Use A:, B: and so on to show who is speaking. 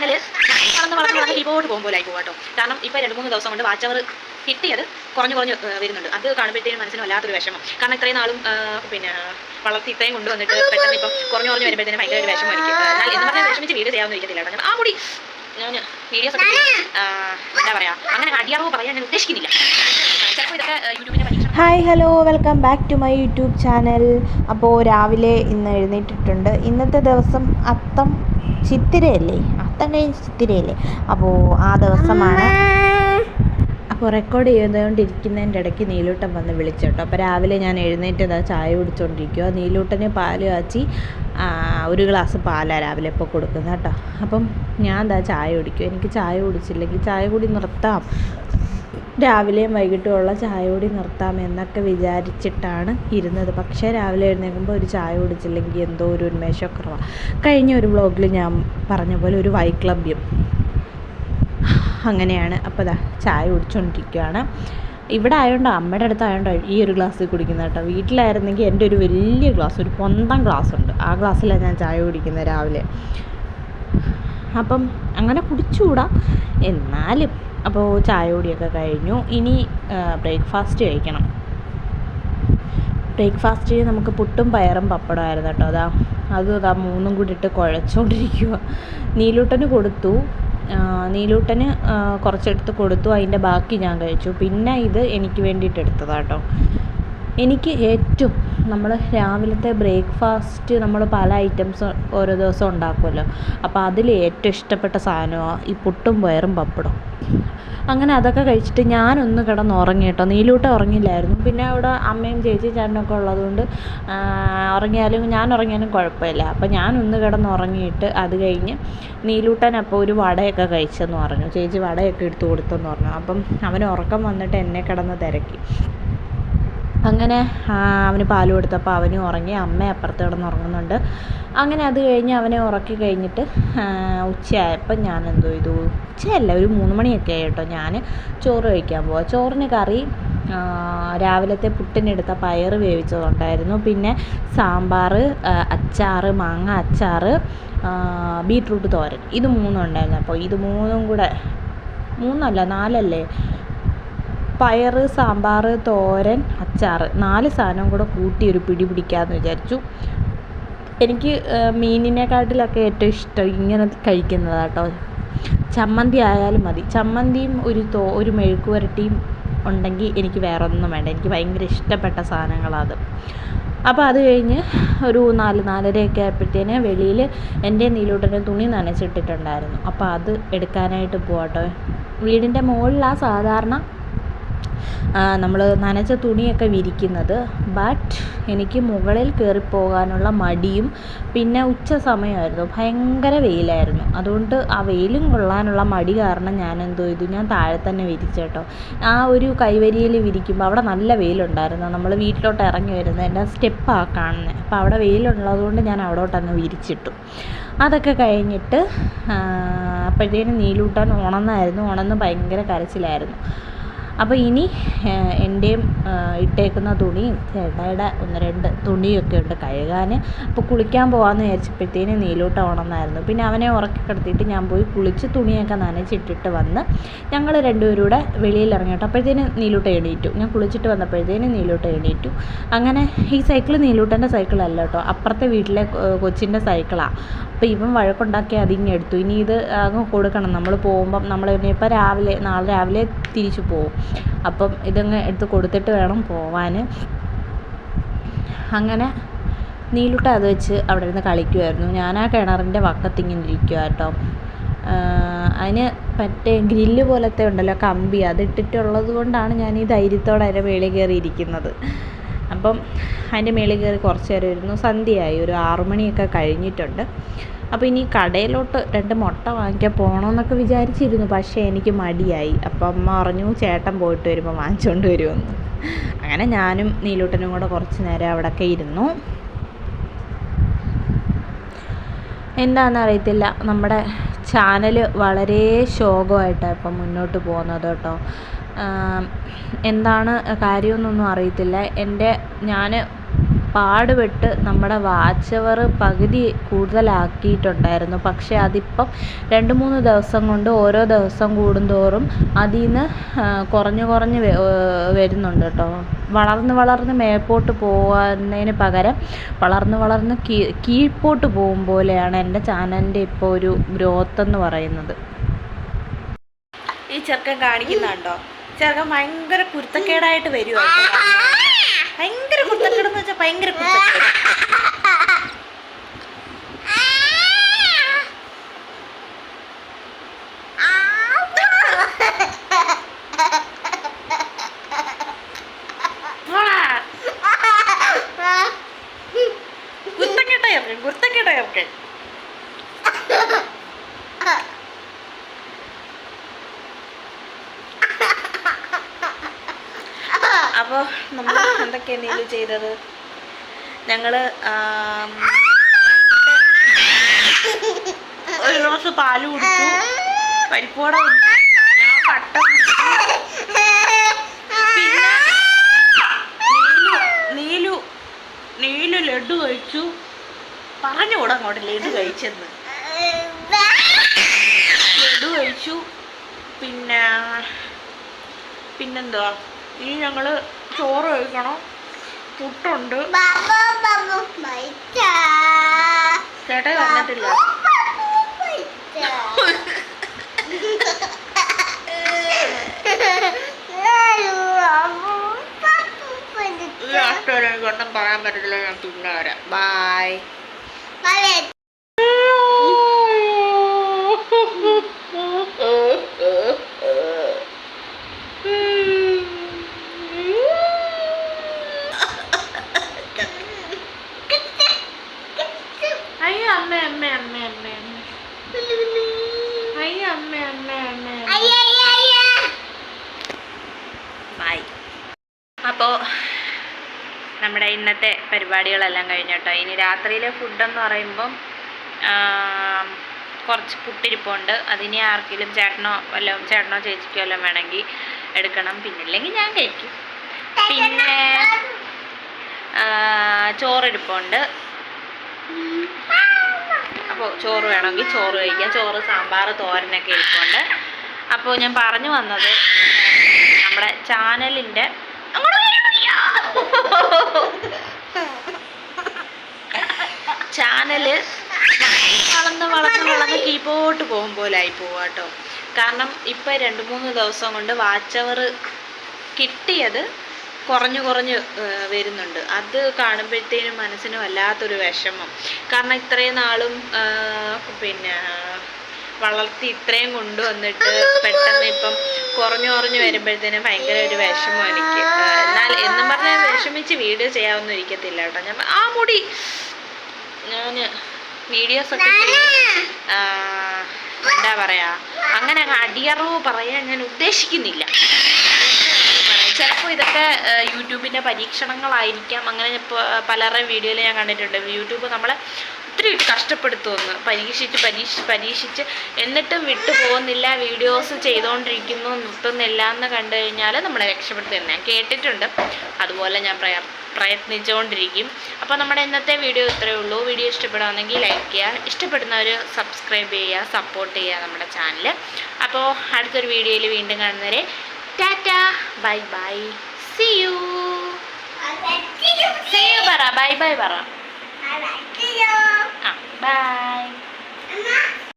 A: Channel വളർന്ന് വളർന്ന് വളർന്ന് പോകുമ്പോൾ ആയി പോകാട്ടോ കാരണം ഇപ്പോൾ രണ്ട് മൂന്ന് ദിവസം കൊണ്ട് വാച്ച് അവർ കിട്ടിയത് കുറഞ്ഞു കുറഞ്ഞ് വരുന്നുണ്ട്. അത് കാണുമ്പോഴത്തേക്കും മനസ്സിന് വല്ലാത്തൊരു വിഷമം. കാരണം ഇത്രയും നാളും പിന്നെ വളർത്തി ഇത്രയും കൊണ്ടുവന്നിട്ട് പെട്ടെന്ന് ഇപ്പം കുറഞ്ഞു കുറഞ്ഞു വരുമ്പോഴത്തേനും ഭയങ്കര ഒരു വിഷമമായിരിക്കും എന്നാൽ എന്ന് പറഞ്ഞാൽ വിഷമിച്ച് വീഡിയോ ചെയ്യാമെന്ന് ഇരിക്കത്തില്ല ആ മുടി ഞാൻ വീഡിയോസ്. എന്താ പറയുക അങ്ങനെ അടിയറവ് പറയാൻ ഞാൻ ഉദ്ദേശിക്കുന്നില്ല.
B: Hi hello welcome back to my YouTube channel. അപ്പോൾ രാവിലെ ഇന്ന് എഴുന്നേറ്റിട്ടുണ്ട്. ഇന്നത്തെ ദിവസം അത്തം ചിത്തിരയല്ലേ? അത്തം കഴിഞ്ഞ് ചിത്തിരയല്ലേ? അപ്പോൾ ആ ദിവസമാണ് അപ്പോൾ റെക്കോർഡ് ചെയ്തുകൊണ്ടിരിക്കുന്നതിന്റെ ഇടയ്ക്ക് നീലൂട്ടൻ വന്ന് വിളിച്ചു കേട്ടോ അപ്പോൾ രാവിലെ ഞാൻ എഴുന്നേറ്റ് എഴുന്നേറ്റതാ ചായ കുടിച്ചുകൊണ്ടിരിക്കുക നീലൂട്ടന് പാൽ കാച്ചി ഒരു ഗ്ലാസ് പാലാണ് രാവിലെ ഇപ്പോൾ കൊടുക്കുന്നത് കേട്ടോ. അപ്പം ഞാൻ എന്താ ചായ കുടിക്കും എനിക്ക് ചായ കുടിച്ചില്ലെങ്കിൽ ചായ കൂടി നിർത്താം. രാവിലെയും വൈകിട്ടും ഉള്ള ചായ കൂടി നിർത്താം എന്നൊക്കെ വിചാരിച്ചിട്ടാണ് ഇരുന്നത്. പക്ഷേ രാവിലെ എഴുന്നേൽക്കുമ്പോൾ ഒരു ചായ കുടിച്ചില്ലെങ്കിൽ എന്തോ ഒരു ഉന്മേഷക്കുറവാണ് കഴിഞ്ഞ ഒരു വ്ളോഗിൽ ഞാൻ പറഞ്ഞ പോലെ ഒരു വൈക്ലബ്യം അങ്ങനെയാണ്. അപ്പോൾ ദാ ചായ കുടിച്ചുകൊണ്ടിരിക്കുകയാണ് ഇവിടെ ആയതുകൊണ്ട് അമ്മയുടെ അടുത്ത് ഈ ഒരു ഗ്ലാസ്സിൽ കുടിക്കുന്നത് കേട്ടോ. വീട്ടിലായിരുന്നെങ്കിൽ എന്റെ ഒരു വലിയ ഗ്ലാസ് ഒരു പൊന്തം ഗ്ലാസ് ഉണ്ട്. ആ ഗ്ലാസ്സിലാണ് ഞാൻ ചായ കുടിക്കുന്നത് രാവിലെ. അപ്പം അങ്ങനെ കുടിച്ചുകൂടാ. എന്നാലും അപ്പോൾ ചായ കുടിയൊക്കെ കഴിഞ്ഞു. ഇനി ബ്രേക്ക്ഫാസ്റ്റ് കഴിക്കണം. ബ്രേക്ക്ഫാസ്റ്റിന് നമുക്ക് പുട്ടും പയറും പപ്പടമായിരുന്നു കേട്ടോ. അതാ അതും അതാ മൂന്നും കൂടി ഇട്ട് കുഴച്ചുകൊണ്ടിരിക്കുക നീലൂട്ടന് കൊടുത്തു. നീലൂട്ടന് കുറച്ചെടുത്ത് കൊടുത്തു. അതിന്റെ ബാക്കി ഞാൻ കഴിച്ചു. പിന്നെ ഇത് എനിക്ക് വേണ്ടിയിട്ട് എടുത്തതാട്ടോ എനിക്ക് ഏറ്റവും നമ്മൾ രാവിലത്തെ ബ്രേക്ക്ഫാസ്റ്റ് നമ്മൾ പല ഐറ്റംസ് ഓരോ ദിവസം ഉണ്ടാക്കുമല്ലോ അപ്പോൾ അതിൽ ഏറ്റവും ഇഷ്ടപ്പെട്ട സാധനമാണ് ഈ പുട്ടും പയറും പപ്പടം അങ്ങനെ അതൊക്കെ കഴിച്ചിട്ട് ഞാനൊന്ന് കിടന്ന് കേട്ടോ. നീലൂട്ട ഉറങ്ങില്ലായിരുന്നു. പിന്നെ അവിടെ അമ്മയും ചേച്ചി ചേട്ടനൊക്കെ ഉള്ളതുകൊണ്ട് ഉറങ്ങിയാലും ഞാൻ ഉറങ്ങിയാലും കുഴപ്പമില്ല. അപ്പോൾ ഞാനൊന്ന് കിടന്ന് ഉറങ്ങിയിട്ട് അത് കഴിഞ്ഞ് നീലൂട്ടൻ അപ്പോൾ ഒരു വടയൊക്കെ കഴിച്ചെന്ന് പറഞ്ഞു. ചേച്ചി വടയൊക്കെ എടുത്ത് കൊടുത്തെന്ന് പറഞ്ഞു. അപ്പം അവന് ഉറക്കം വന്നിട്ട് എന്നെ കിടന്ന് തിരക്കി. അങ്ങനെ അവന് പാൽ കൊടുത്തപ്പോൾ അവനും ഉറങ്ങി. അമ്മ അപ്പുറത്ത് കിടന്ന് ഉറങ്ങുന്നുണ്ട്. അങ്ങനെ അത് കഴിഞ്ഞ് അവനെ ഉറക്കി കഴിഞ്ഞിട്ട് ഉച്ചയായപ്പോൾ ഞാൻ എന്തോ ചെയ്തു. ഉച്ചയല്ല ഒരു മൂന്ന് മണിയൊക്കെ ആയി കേട്ടോ. ഞാൻ ചോറ് കഴിക്കാൻ പോവാ. ചോറിന് കറി രാവിലത്തെ പുട്ടിനെടുത്ത പയർ വേവിച്ചതുണ്ടായിരുന്നു. പിന്നെ സാമ്പാർ അച്ചാർ മാങ്ങ അച്ചാർ ബീട്രൂട്ട് തോരൻ. ഇത് മൂന്നും ഉണ്ടായിരുന്നു. അപ്പോൾ ഇത് മൂന്നും കൂടെ മൂന്നല്ല നാലല്ലേ? പയർ സാമ്പാർ തോരൻ അച്ചാർ നാല് സാധനവും കൂടെ കൂട്ടി ഒരു പിടി പിടിക്കാമെന്ന് വിചാരിച്ചു. എനിക്ക് മീനിനെക്കാട്ടിലൊക്കെ ഏറ്റവും ഇഷ്ടം ഇങ്ങനെ കഴിക്കുന്നതാണ് കേട്ടോ ചമ്മന്തി ആയാലും മതി. ചമ്മന്തിയും ഒരു തോ ഒരു മെഴുക്ക് ഉണ്ടെങ്കിൽ എനിക്ക് വേറെ ഒന്നും വേണ്ട. എനിക്ക് ഭയങ്കര ഇഷ്ടപ്പെട്ട സാധനങ്ങളാണ് അപ്പോൾ അത് കഴിഞ്ഞ് ഒരു നാല് നാലരയൊക്കെ ആയപ്പോഴത്തേന് വെളിയിൽ എന്റെ നീലൂട്ടന്റെ തുണി നനച്ചിട്ടിട്ടുണ്ടായിരുന്നു. അപ്പോൾ അത് എടുക്കാനായിട്ട് പോവാട്ടോ വീടിന്റെ മുകളിലാണ് സാധാരണ നമ്മൾ നനച്ച തുണിയൊക്കെ വിരിക്കുന്നത്. ബട്ട് എനിക്ക് മുകളിൽ കയറി പോകാനുള്ള മടിയും പിന്നെ ഉച്ച സമയമായിരുന്നു. ഭയങ്കര വെയിലായിരുന്നു. അതുകൊണ്ട് ആ വെയിലും കൊള്ളാനുള്ള മടി കാരണം ഞാൻ എന്തോ ചെയ്തു. ഞാൻ താഴെ തന്നെ വിരിച്ചേട്ടോ ആ ഒരു കൈവരിയിൽ വിരിക്കുമ്പോൾ അവിടെ നല്ല വെയിലുണ്ടായിരുന്നു. നമ്മൾ വീട്ടിലോട്ട് ഇറങ്ങി വരുന്നത് എന്റെ സ്റ്റെപ്പാണ് കാണുന്നത് അപ്പോൾ അവിടെ വെയിലുള്ളതുകൊണ്ട് ഞാൻ അവിടോട്ടങ്ങ് വിരിച്ചിട്ടു. അതൊക്കെ കഴിഞ്ഞിട്ട് അപ്പോഴത്തേനും നീലൂട്ടാൻ ഉണന്നായിരുന്നു ഉണന്ന് ഭയങ്കര കരച്ചിലായിരുന്നു. അപ്പോൾ ഇനി എന്റെയും ഇട്ടേക്കുന്ന തുണിയും ചേട്ടായിയുടെ ഒന്ന് രണ്ട് തുണിയൊക്കെ ഉണ്ട് കഴുകാൻ അപ്പോൾ കുളിക്കാൻ പോകാമെന്ന് വിചാരിച്ചപ്പോഴത്തേന് നീലൂട്ട ഉണർന്നായിരുന്നു പിന്നെ അവനെ ഉറക്കി കിടത്തിയിട്ട് ഞാൻ പോയി കുളിച്ച് തുണിയൊക്കെ നനച്ചിട്ടിട്ട് വന്ന് ഞങ്ങൾ രണ്ടുപേരും കൂടെ വെളിയിൽ ഇറങ്ങി കേട്ടോ അപ്പോഴത്തേന് നീലൂട്ട എണീറ്റു. ഞാൻ കുളിച്ചിട്ട് വന്നപ്പോഴത്തേന് നീലൂട്ട എണീറ്റു. അങ്ങനെ ഈ സൈക്കിൾ നീലൂട്ടന്റെ സൈക്കിളല്ല കേട്ടോ അപ്പുറത്തെ വീട്ടിലെ കൊച്ചിന്റെ സൈക്കിളാണ് അപ്പോൾ ഇവൻ വഴക്കുണ്ടാക്കി അത് ഇങ്ങെടുത്തു ഇനി ഇത് അങ്ങ് കൊടുക്കണം. നമ്മൾ പോകുമ്പം നമ്മൾ ഇനിയിപ്പോൾ രാവിലെ നാളെ രാവിലെ തിരിച്ചു പോകും. അപ്പം ഇതങ്ങ് എടുത്ത് കൊടുത്തിട്ട് വേണം പോവാൻ. അങ്ങനെ നീലുട്ട അത് വെച്ച് അവിടെ ഇരുന്ന് കളിക്കുമായിരുന്നു ഞാൻ ആ കിണറിന്റെ വക്കത്തിങ്ങനെ ഇരിക്കുക കേട്ടോ. അതിന് മറ്റേ ഗ്രില്ല് പോലത്തെ ഉണ്ടല്ലോ കമ്പി അതിട്ടിട്ടുള്ളത് കൊണ്ടാണ് ഞാൻ ഈ ധൈര്യത്തോടെ അതിന്റെ മേളിൽ കയറി ഇരിക്കുന്നത്. അപ്പം അതിന്റെ മേളിൽ കയറി കുറച്ച് നേരം ഇരുന്നു. സന്ധ്യയായി. ഒരു ആറു മണിയൊക്കെ കഴിഞ്ഞിട്ടുണ്ട്. അപ്പോൾ ഇനി കടയിലോട്ട് രണ്ട് മുട്ട വാങ്ങിക്കാൻ പോകണമെന്നൊക്കെ വിചാരിച്ചിരുന്നു. പക്ഷേ എനിക്ക് മടിയായി. അപ്പം അമ്മ പറഞ്ഞു ചേട്ടൻ പോയിട്ട് വരുമ്പോൾ വാങ്ങിച്ചുകൊണ്ട് വരുമെന്ന്. അങ്ങനെ ഞാനും നീലൂട്ടനും കൂടെ കുറച്ച് നേരം അവിടെയൊക്കെ ഇരുന്നു. എന്താണെന്ന് അറിയത്തില്ല നമ്മുടെ ചാനൽ വളരെ ശോകമായിട്ടാണ് ഇപ്പം മുന്നോട്ട് പോകുന്നത് കേട്ടോ. എന്താണ് കാര്യമെന്നൊന്നും അറിയത്തില്ല. എന്റെ ഞാൻ പാടുപെട്ട് നമ്മുടെ വാച്ചവർ പകുതി കൂടുതലാക്കിയിട്ടുണ്ടായിരുന്നു. പക്ഷേ അതിപ്പം രണ്ട് മൂന്ന് ദിവസം കൊണ്ട് ഓരോ ദിവസം കൂടുന്തോറും അതിൽ നിന്ന് കുറഞ്ഞ് കുറഞ്ഞ് വരുന്നുണ്ട് കേട്ടോ. വളർന്ന് വളർന്ന് മേപ്പോട്ട് പോകുന്നതിന് പകരം വളർന്ന് വളർന്ന് കീഴ്പോട്ട് പോകും പോലെയാണ് എന്റെ ചാനലിന്റെ ഇപ്പോൾ ഒരു ഗ്രോത്ത് എന്ന് പറയുന്നത്.
A: ഈ ചെറുക്കൻ കാണിക്കുന്നുണ്ടോ? ചെറുക്കൻ ഭയങ്കര കുരുത്തക്കേടായിട്ട് വരുമോ ഭയങ്കര കുരുത്തക്കേടെന്ന് വെച്ചാൽ ഭയങ്കര കുരുത്തക്കേട്ട ചെറുക്കൻ അപ്പോൾ നമ്മൾ എന്തൊക്കെയാണ് നീലു ചെയ്തത്? ഞങ്ങൾ ഒരു ഗ്ലാസ് പാൽ കുടിച്ചു. പരിപ്പോട ഞാൻ നീലു നീലു നീലു ലഡു കഴിച്ചു. പറഞ്ഞുകൂടാ അങ്ങോട്ട് ലഡു കഴിച്ചെന്ന്. ലഡു കഴിച്ചു. പിന്നെ പിന്നെന്തുവാ? ഇനി ഞങ്ങൾ ചോറ് കഴിക്കണം. പുട്ടുണ്ട്. ചേട്ടൻ കൊണ്ടം പറയാൻ പറ്റത്തില്ല. ഞാൻ പിന്നെ വരാം. ബായ് അയ്യോ അമ്മ അമ്മ അമ്മ അമ്മ അമ്മ അയ്യോ അമ്മ അമ്മ അമ്മ ബൈ അപ്പോൾ നമ്മുടെ ഇന്നത്തെ പരിപാടികളെല്ലാം കഴിഞ്ഞു കേട്ടോ. ഇനി രാത്രിയിലെ ഫുഡെന്ന് പറയുമ്പം കുറച്ച് പുട്ടിരിപ്പുണ്ട്. അതിനി ആർക്കെങ്കിലും ചേട്ടനോ വല്ലതും ചേട്ടനോ ചേച്ചിക്കോ വല്ലതും വേണമെങ്കിൽ എടുക്കണം. പിന്നില്ലെങ്കിൽ ഞാൻ കഴിക്കും. പിന്നെ ചോറിരിപ്പുണ്ട് അപ്പോൾ ചോറ് വേണമെങ്കിൽ ചോറ് കഴിക്കാം. ചോറ് സാമ്പാർ തോരനൊക്കെ ഇരിപ്പുണ്ട്. അപ്പോൾ ഞാൻ പറഞ്ഞു വന്നത് നമ്മുടെ ചാനലിന്റെ ചാനൽ വളർന്ന് വളർന്ന് വളർന്ന് കീബോർഡ് പോകും പോലായി പോവാട്ടോ കാരണം ഇപ്പം രണ്ട് മൂന്ന് ദിവസം കൊണ്ട് വാച്ച് അവർ കിട്ടിയത് കുറഞ്ഞു കുറഞ്ഞ് വരുന്നുണ്ട്. അത് കാണുമ്പോഴത്തേനും മനസ്സിന് വല്ലാത്തൊരു വിഷമം. കാരണം ഇത്രയും നാളും പിന്നെ വളർത്തി ഇത്രയും കൊണ്ടുവന്നിട്ട് പെട്ടെന്ന് ഇപ്പം കുറഞ്ഞു കുറഞ്ഞു വരുമ്പോഴത്തേനും ഭയങ്കര ഒരു വിഷമം എനിക്ക്. എന്നാൽ എന്നും പറഞ്ഞാൽ വിഷമിച്ച് വീഡിയോ ചെയ്യാവുന്ന ഇരിക്കത്തില്ല കേട്ടോ. ഞാൻ ആ മുടി. ഞാൻ വീഡിയോസ് ഒക്കെ ചെയ്യും. എന്താ പറയാ അങ്ങനെ അടിയറവ് പറയാൻ ഞാൻ ഉദ്ദേശിക്കുന്നില്ല. ചിലപ്പോൾ ഇതൊക്കെ യൂട്യൂബിന്റെ പരീക്ഷണങ്ങളായിരിക്കാം. അങ്ങനെ പലരുടെയും വീഡിയോയിൽ ഞാൻ കണ്ടിട്ടുണ്ട്. യൂട്യൂബ് നമ്മളെ ഒത്തിരി കഷ്ടപ്പെടുത്തുമെന്ന് പരീക്ഷിച്ച് പരീക്ഷിച്ച് പരീക്ഷിച്ച് എന്നിട്ടും വിട്ടു പോകുന്നില്ല. വീഡിയോസ് ചെയ്തുകൊണ്ടിരിക്കുന്നു നിർത്തുന്നില്ല എന്ന് കണ്ടു കഴിഞ്ഞാൽ നമ്മളെ രക്ഷപ്പെടുത്തുന്നത് ഞാൻ കേട്ടിട്ടുണ്ട്. അതുപോലെ ഞാൻ പ്രയ പ്രയത്നിച്ചുകൊണ്ടിരിക്കും അപ്പോൾ നമ്മുടെ ഇന്നത്തെ വീഡിയോ ഇത്രയേ ഉള്ളൂ. വീഡിയോ ഇഷ്ടപ്പെടുകയാണെങ്കിൽ ലൈക്ക് ചെയ്യുക ഇഷ്ടപ്പെടുന്നവർ സബ്സ്ക്രൈബ് ചെയ്യുക സപ്പോർട്ട് ചെയ്യുക നമ്മുടെ ചാനൽ അപ്പോൾ അടുത്തൊരു വീഡിയോയിൽ വീണ്ടും കാണുന്നവരെ ta-ta. Bye bye. See you see you പറ. ബൈ ബൈ പറ. ആ ബൈ.